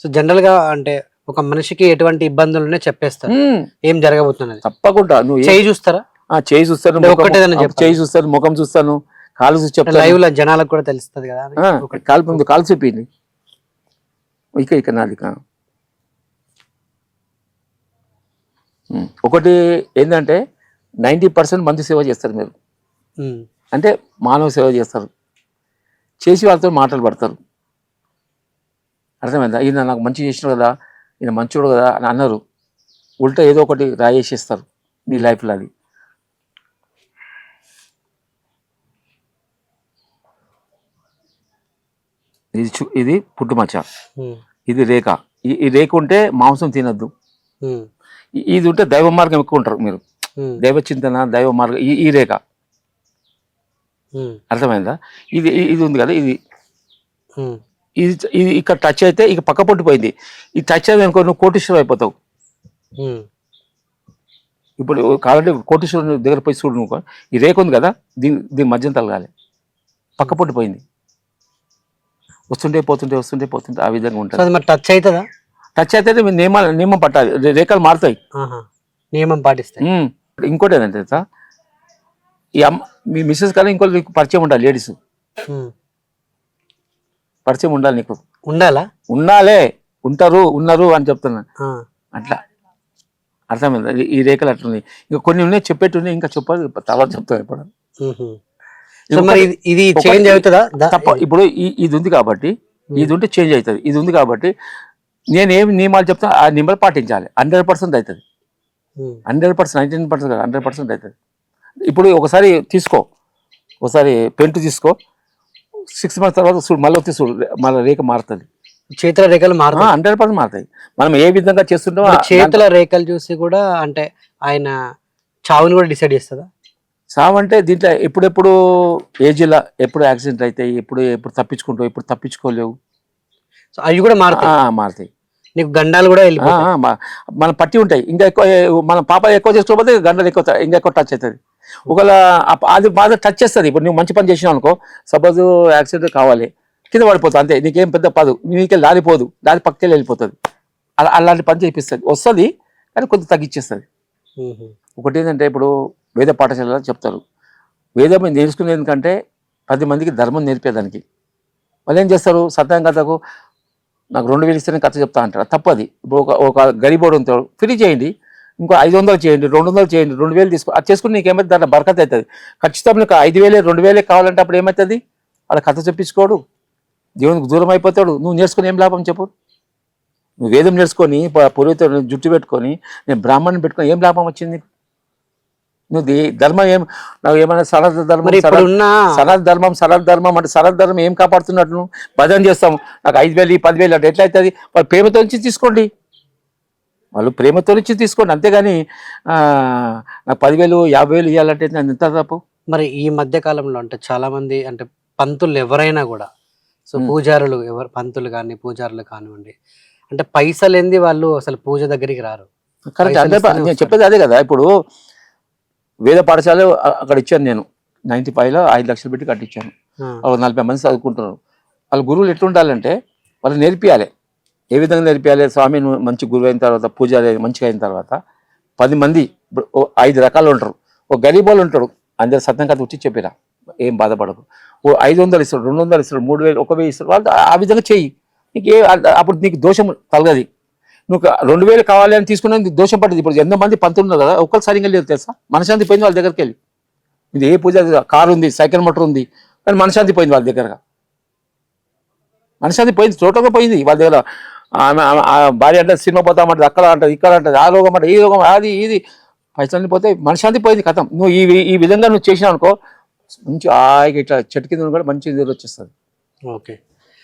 So జనరల్గా అంటే ఒక మనిషికి ఎటువంటి ఇబ్బందులు చెప్పేస్తారు. ఏం జరగబోతున్నది? తప్పకుండా. నువ్వు చేయి చూస్తారా? చేయి చూస్తాను. చేయి చూస్తాను ముఖం చూస్తాను కాలు చూసి లైవ్లో జనాలకు కూడా తెలుస్తుంది కదా. కాలు కాలు చూపింది ఇక ఇక నాది ఒకటి ఏంటంటే నైంటీ పర్సెంట్ మంది సేవ చేస్తారు మీరు. అంటే మానవ సేవ చేస్తారు. చేసి వాళ్ళతో మాటలు పడతారు. అర్థమైందా? ఈయన నాకు మంచి చేసినాడు కదా ఈయన మంచోడు కదా అని అన్నారు. ఉల్టా ఏదో ఒకటి రాయేసేస్తారు మీ లైఫ్లో అది. ఇది చు ఇది పుట్టుమచ్చ ఇది రేఖ. ఈ రేఖ ఉంటే మాంసం తినద్దు. ఇది ఉంటే దైవ మార్గం ఎక్కువ ఉంటారు మీరు. దైవ చింతన దైవ మార్గం ఈ ఈ రేఖ. అర్థమైందా? ఇది ఇది ఉంది కదా ఇది. ఇది ఇది ఇక్కడ టచ్ అయితే ఇక పక్క పొట్టు పోయింది. ఈ టచ్ అయితే అనుకో నువ్వు కోటీశ్వరం అయిపోతావు. ఇప్పుడు కావాలంటే కోటీశ్వరం దగ్గర పోయి చూడు నువ్వు. ఈ రేఖ ఉంది కదా దీని దీని మధ్యన తలగాలి. పక్క పొట్టు పోయింది. వస్తుంటే పోతుంటే వస్తుంటే పోతుంటే ఆ విధంగా ఉంటుంది. టచ్ అవుతుందా? టచ్ అయితే మీ నియమాలు నియమం పట్టాలి. రేఖలు మారుతాయి. నియమం పాటిస్తాయి. ఇంకోటి ఏంటంటే? ఈ అమ్మ మీ మిస్సెస్ కన్నా ఇంకోటి పరిచయం ఉండాలి లేడీస్. పరిచయం ఉండాలి నీకు. ఉండాలా? ఉండాలే ఉంటారు ఉన్నారు అని చెప్తున్నా. అట్లా. అర్థమైంది? ఈ- రేఖలు అట్లున్నాయి. ఇంకా కొన్ని ఉన్నాయి చెప్పేట్టున్నాయి ఇంకా చెప్పాలి తర్వాత చెప్తాను ఇప్పుడు. ఇది- చేంజ్ అవుతుందా? తప్ప ఇప్పుడు ఇది ఉంది కాబట్టి ఇది ఉంటే చేంజ్ అవుతుంది. ఇది ఉంది కాబట్టి నేను ఏమి నియమాలు చెప్తా ఆ నియమాలు పాటించాలి. హండ్రెడ్ పర్సెంట్ అవుతుంది. హండ్రెడ్ పర్సెంట్ నైన్టీన్ పర్సెంట్ కాదు హండ్రెడ్ పర్సెంట్ అవుతుంది. ఇప్పుడు ఒకసారి తీసుకో. ఒకసారి పెంటు తీసుకో. సిక్స్ మంత్స్ తర్వాత చూడు మళ్ళీ వచ్చి చూడు మళ్ళీ రేఖ మారుతుంది. చేతుల రేఖలు మారుతాయి. హండ్రెడ్ పర్సెంట్ మారుతాయి. మనం ఏ విధంగా చేస్తుంటామో చేతుల రేఖలు చూసి కూడా అంటే ఆయన చావుని కూడా డిసైడ్ చేస్తుందా? సావు అంటే దీంట్లో ఎప్పుడెప్పుడు ఏజ్లో ఎప్పుడు యాక్సిడెంట్ అవుతాయి ఎప్పుడు ఎప్పుడు తప్పించుకుంటావు ఎప్పుడు తప్పించుకోలేవు. సో అవి కూడా మారుతాయి. మారుతాయి. నీకు గండాలు కూడా మన పట్టి ఉంటాయి. ఇంకా ఎక్కువ మన పాప ఎక్కువ చేసుకోకపోతే గంటలు ఎక్కువ ఇంకా ఎక్కువ టచ్ అవుతుంది. ఒకవేళ అది బాగా టచ్ చేస్తుంది. ఇప్పుడు నువ్వు మంచి పని చేసినావు అనుకో సపోజ్ యాక్సిడెంట్ కావాలి కింద పడిపోతుంది అంతే. నీకేం పెద్ద పదు నీకెళ్ళి దారిపోదు దారి పక్కకెళ్ళి వెళ్ళిపోతుంది. అలా అలాంటి పని చేపిస్తుంది. వస్తుంది కానీ కొంచెం తగ్గించేస్తుంది. ఒకటి ఏంటంటే ఇప్పుడు వేద పాఠశాలలో చెప్తారు. వేదం నేర్చుకునేది ఎందుకంటే పది మందికి ధర్మం నేర్పేదానికి వాళ్ళు ఏం చేస్తారు? సత్యం కథకు నాకు రెండు వేలు ఇస్తేనే కథ చెప్తా అంటారు తప్పది. ఇప్పుడు ఒక ఒక గరీబోడు ఉంటాడు ఫ్రీ చేయండి ఇంకో ఐదు వందలు చేయండి రెండు వందలు చేయండి రెండు వేలు తీసుకో అది చేసుకుని నీకేమైతే ఏమైతే దాంట్లో బరకత అవుతుంది. ఖచ్చితంగా నీకు ఐదు వేలే రెండు వేలే కావాలంటే అప్పుడు ఏమవుతుంది వాళ్ళ కథ చెప్పించుకోడు. దేవునికి దూరం అయిపోతాడు. నువ్వు నేర్చుకుని ఏం లాభం చెప్పు? నువ్వు వేదం నేర్చుకొని పూర్వీతో జుట్టు పెట్టుకొని నేను బ్రాహ్మణ్ని పెట్టుకొని ఏం లాభం వచ్చింది నువ్వు ధర్మం ఏం నాకు ఏమైనా సనాతన ధర్మం సనాతన ధర్మం సనాతన ధర్మం అంటే సనాతన ధర్మం ఏం కాపాడుతున్నట్టు నువ్వు? భజన చేస్తాం. నాకు ఐదు వేలు పదివేలు అంటే ఎట్లా అవుతుంది వాళ్ళు ప్రేమతో నుంచి తీసుకోండి. వాళ్ళు ప్రేమతో నుంచి తీసుకోండి. అంతేగాని ఆ, నాకు పదివేలు యాభై వేలు ఇవ్వాలంటే నేను ఎంత తప్పు? మరి ఈ మధ్య కాలంలో అంటే చాలా మంది అంటే పంతులు ఎవరైనా కూడా సో. పూజారులు ఎవరు పంతులు కానీ పూజారులు కానివ్వండి అంటే పైసలు ఏంది వాళ్ళు అసలు పూజ దగ్గరికి రారు. కరెక్ట్. అదే నేను. చెప్పేది అదే కదా. ఇప్పుడు వేద పాఠశాల అక్కడ ఇచ్చాను నేను. నైన్టీ ఫైవ్లో ఐదు లక్షలు పెట్టి కట్టించాను. ఒక నలభై మంది చదువుకుంటున్నారు. వాళ్ళ గురువులు ఎట్లుండాలంటే వాళ్ళు నేర్పియాలి. ఏ విధంగా నేర్పియాలి? స్వామి మంచి గురువు అయిన తర్వాత పూజారి మంచిగా అయిన తర్వాత పది మంది ఓ ఐదు రకాలు ఉంటారు. ఒక గరీబ్ వాళ్ళు ఉంటాడు అందరు సత్యం కథ వచ్చి చెప్పిరా ఏం బాధపడకు. ఓ ఐదు వందలు ఇస్తాడు రెండు వందలు ఇస్తాడు మూడు వేలు ఒక వెయ్యి ఇస్తాడు వాళ్ళు ఆ విధంగా చెయ్యి. నీకు ఏ అప్పుడు నీకు దోషం తలగది. నువ్వు రెండు వేలు కావాలి అని తీసుకున్నా దోషం పడింది ఇప్పుడు ఎంతో మంది పంతులు ఉన్నారు కదా ఒక్కరు సరిగ్గా లేదు తెలుసా? మనశాంతి పోయింది వాళ్ళ దగ్గరికి వెళ్ళి. ఇది ఏ పూజ కారు ఉంది సైకిల్ మోటార్ ఉంది. కానీ మనశాంతి పోయింది వాళ్ళ దగ్గర మనశాంతి పోయింది టోటల్గా పోయింది వాళ్ళ దగ్గర. ఆమె ఆ భార్య అంటే సినిమా పోతామంటది అక్కడ అంటది ఇక్కడ అంటది ఆ రోగం అంటే ఈ రోగం అది ఇది. పైసలు పోతే మనశాంతి పోయింది కథం. నువ్వు ఈ ఈ విధంగా నువ్వు చేసినావు అనుకో మంచి హాయిగా ఇట్లా చెట్టు కింద కూడా మంచి నిద్ర వచ్చేస్తుంది. ఓకే.